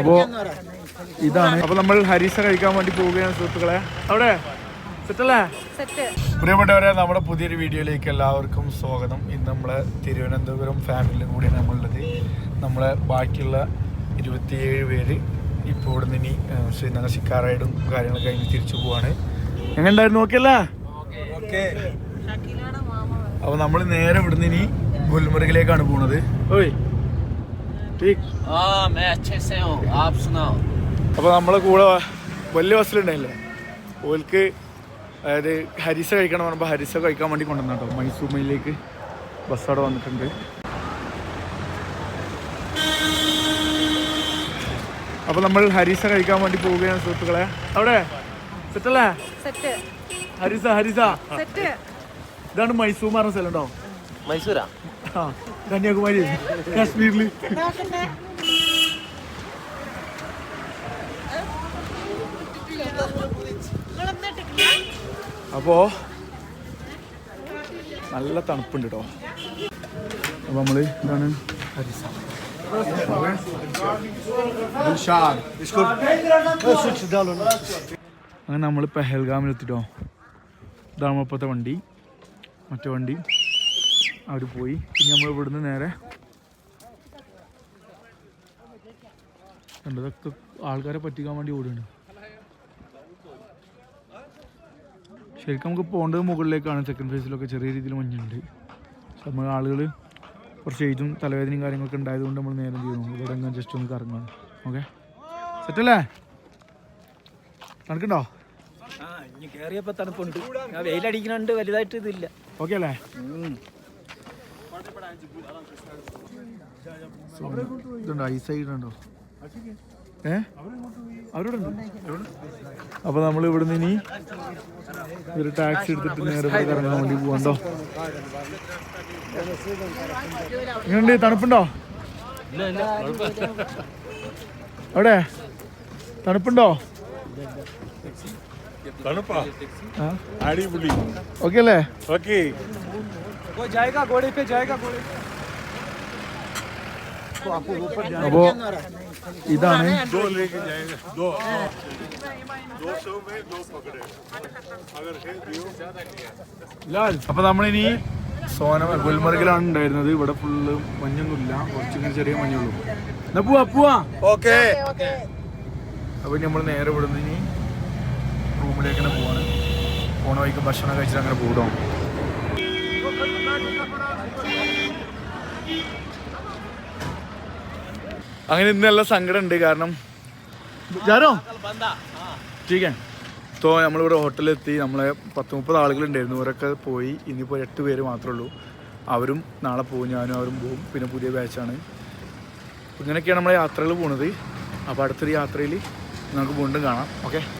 അപ്പോ ഇതാണ്. അപ്പൊ നമ്മൾ ഹരീസ കഴിക്കാൻ വേണ്ടി പോവുകയാണ് സുഹൃത്തുക്കളെ. അവിടെ? സെറ്റല്ലേ? പ്രിയപ്പെട്ടവരെ നമ്മുടെ പുതിയൊരു വീഡിയോയിലേക്ക് എല്ലാവർക്കും സ്വാഗതം. ഇന്ന് നമ്മളെ തിരുവനന്തപുരം ഫാമിലി കൂടി നമ്മളുള്ളത്. നമ്മളെ ബാക്കിയുള്ള ഇരുപത്തിയേഴ് പേര് ഇപ്പോൾ ഇവിടെ നിന്ന് ഇനി ശ്രീനഗർ ശിക്കാർ റൈഡും കാര്യങ്ങളൊക്കെ കഴിഞ്ഞ് തിരിച്ചു പോവാണ്. എങ്ങനെ ഉണ്ടായിരുന്നു നോക്കിയല്ലേ അപ്പൊ നമ്മൾ നേരെ ഇവിടുന്ന് ഇനി ഗുൽമർഗിലേക്കാണ് പോണത്. ഓയ്. ടീക്ക് हाँ मैं अच्छे से हूँ आप सुनाओ അപ്പോൾ നമ്മളെ കൂടെ വലിയ ബസ്സിലുണ്ടായില്ലേ ഓൽക്ക് അതായത് ഹരിസ കഴിക്കണം പറഞ്ഞപ്പോൾ ഹരിസ കഴിക്കാൻ വേണ്ടി കൊണ്ടുവന്ന കേട്ടോ മൈസൂമയിലേക്ക് ബസ് അവിടെ വന്നിട്ടുണ്ട് അപ്പോൾ നമ്മൾ ഹരിസ കഴിക്കാൻ വേണ്ടി പോവുകയാണ് സുഹൃത്തുക്കളെ അവിടെ സെറ്റല്ലേ സെറ്റ് ഹരിസ ഹരിസ സെറ്റ് ഇതാണ് മൈസൂർ പറഞ്ഞ സ്ഥലം കേട്ടോ मैसूरा ആ കന്യാകുമാരി കാശ്മീരിൽ അപ്പോ നല്ല തണുപ്പുണ്ട് കേട്ടോ അപ്പൊ നമ്മൾ എന്താണ് അങ്ങനെ നമ്മൾ പെഹൽഗാമിൽ എത്തിട്ടോ ഇതാണ് ഇപ്പോഴത്തെ വണ്ടി. മറ്റേ വണ്ടി. അവർ പോയി. പിന്നെ നമ്മൾ ഇവിടുന്ന് നേരെ കണ്ടതൊക്കെ ആൾക്കാരെ പറ്റിക്കാൻ വേണ്ടി ഓടുകയാണ് ശരിക്കും നമുക്ക് പോകേണ്ടത് മുകളിലേക്കാണ്. സെക്കൻഡ് ഫേസിലൊക്കെ ചെറിയ രീതിയിൽ മഞ്ഞുണ്ട്. നമ്മൾ ആളുകൾ കുറച്ച് ഏജും തലവേദനയും കാര്യങ്ങളൊക്കെ ഉണ്ടായതുകൊണ്ട് നമ്മൾ നേരം ചെയ്യുന്നു ഇവിടെ എങ്ങനെ ജസ്റ്റ് ഒന്ന് കറങ്ങാണ്. ഓക്കെ സെറ്റല്ലേ തണുക്കുണ്ടോ ഇനി കേറിയപ്പോ തണുപ്പുണ്ട്. വെയിലടിക്കുന്നുണ്ട് വലുതായിട്ട് ഇതില്ല. ഓക്കെ അല്ലേ? ഇതുണ്ടോ? ഐസൈഡ് ഉണ്ടോ ഏ? അവരോട് അപ്പൊ നമ്മൾ ഇവിടുന്ന് ഇനി ഒരു ടാക്സി എടുത്തിട്ട് നേരെ പോയി കറങ്ങാൻ വേണ്ടി പോകണ്ടോ ഇങ്ങനെ തണുപ്പുണ്ടോ? അവിടെ? തണുപ്പുണ്ടോ? തണുപ്പാ? അടിപൊളി. ഓക്കെ അല്ലേ? ഓക്കെ. ജായക ഗോഡി പേ ജായക ഗോഡി അപ്പോ ഇതാണ് दो लेके जाएंगे दो दो सौ में दो पकड़े अगर है दियो അപ്പൊ നമ്മളിനി സോന ഗുൽമർഗിലാണ് ഉണ്ടായിരുന്നത് ഇവിടെ ഫുള്ള് മഞ്ഞൊന്നുമില്ല കുറച്ചിങ്ങനെ ചെറിയ മഞ്ഞുള്ളൂ എന്നാ പോവാ പോവാ ओके അപ്പൊ നമ്മൾ നേരെ ഇവിടുന്ന് ഇനി റൂമിലേക്ക് തന്നെ പോവാണ് പോണ വഴിക്ക് ഭക്ഷണം കഴിച്ചിട്ട് അങ്ങനെ പോടോ അങ്ങനെ ഇന്ന് നല്ല സങ്കടം ഉണ്ട് കാരണം ജാരോ ടീക്കേ തോ നമ്മളിവിടെ ഹോട്ടലിലെത്തി നമ്മളെ പത്ത് മുപ്പത് ആളുകളുണ്ടായിരുന്നു. അവരൊക്കെ പോയി. ഇനിയിപ്പോൾ എട്ട് പേര് മാത്രമേ ഉള്ളൂ. അവരും നാളെ പോകും. ഞാനും അവരും പോകും. പിന്നെ പുതിയ ബാച്ചാണ്. ഇങ്ങനെയൊക്കെയാണ് നമ്മളെ യാത്രകൾ പോണത്. അപ്പോൾ അടുത്തൊരു യാത്രയിൽ നമുക്ക് വീണ്ടും കാണാം. ഓക്കെ?